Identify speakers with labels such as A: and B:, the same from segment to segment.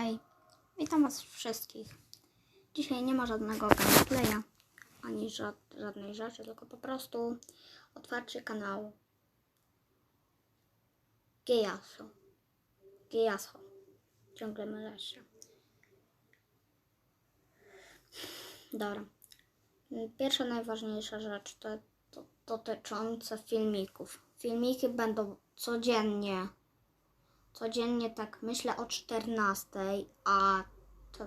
A: Hej, witam was wszystkich. Dzisiaj nie ma żadnego gameplaya, ani ża żadnej rzeczy, tylko po prostu otwarcie kanału. Gejaso. Gejaso. Ciągle mylę się. Dobra. Pierwsza najważniejsza rzecz to, to dotyczące filmików. Filmiki będą codziennie codziennie tak myślę o 14, a, to,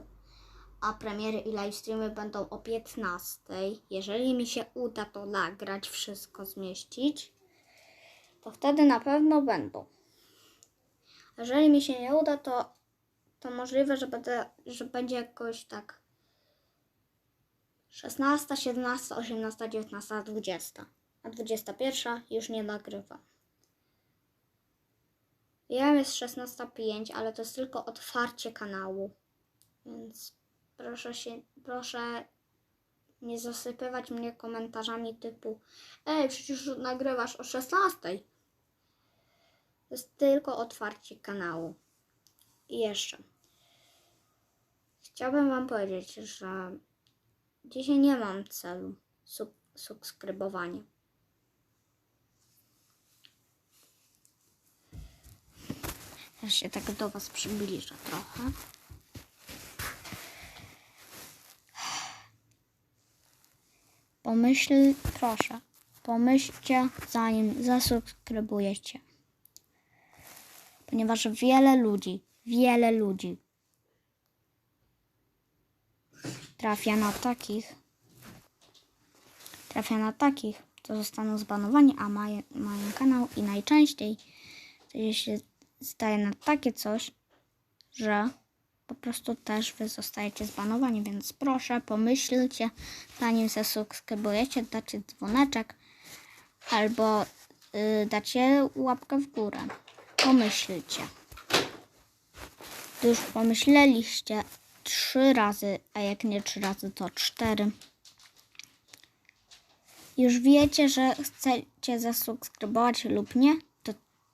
A: a premiery i livestreamy będą o 15. Jeżeli mi się uda to nagrać, wszystko zmieścić, to wtedy na pewno będą. Jeżeli mi się nie uda, to, to możliwe, że, będę, że będzie jakoś tak 16, 17, 18, 19, 20. A 21 już nie nagrywam. Wiem, jest 16.05, ale to jest tylko otwarcie kanału. Więc proszę się, proszę nie zasypywać mnie komentarzami typu Ej, przecież nagrywasz o 16.00. To jest tylko otwarcie kanału. I jeszcze. Chciałbym Wam powiedzieć, że dzisiaj nie mam celu sub subskrybowania. Teraz się tak do Was przybliżę trochę. Pomyśl, proszę, pomyślcie zanim zasubskrybujecie. Ponieważ wiele ludzi, wiele ludzi trafia na takich, trafia na takich, co zostaną zbanowani, a mają, mają kanał i najczęściej się staje na takie coś, że po prostu też wy zostajecie zbanowani, więc proszę pomyślcie, zanim zasubskrybujecie, dacie dzwoneczek albo y, dacie łapkę w górę. Pomyślcie. Już pomyśleliście trzy razy, a jak nie trzy razy, to cztery. Już wiecie, że chcecie zasubskrybować lub nie,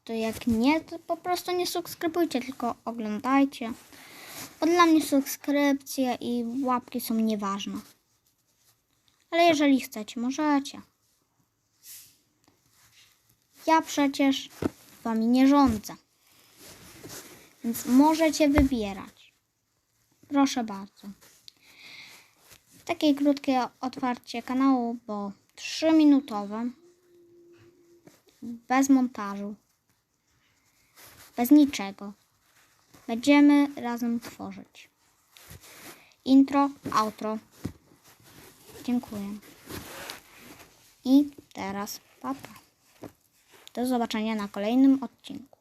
A: to, jak nie, to po prostu nie subskrybujcie, tylko oglądajcie. Bo dla mnie subskrypcje i łapki są nieważne. Ale jeżeli chcecie, możecie. Ja przecież wami nie rządzę. Więc możecie wybierać. Proszę bardzo. Takie krótkie otwarcie kanału, bo 3-minutowe. Bez montażu. Bez niczego. Będziemy razem tworzyć. Intro, outro. Dziękuję. I teraz papa. Do zobaczenia na kolejnym odcinku.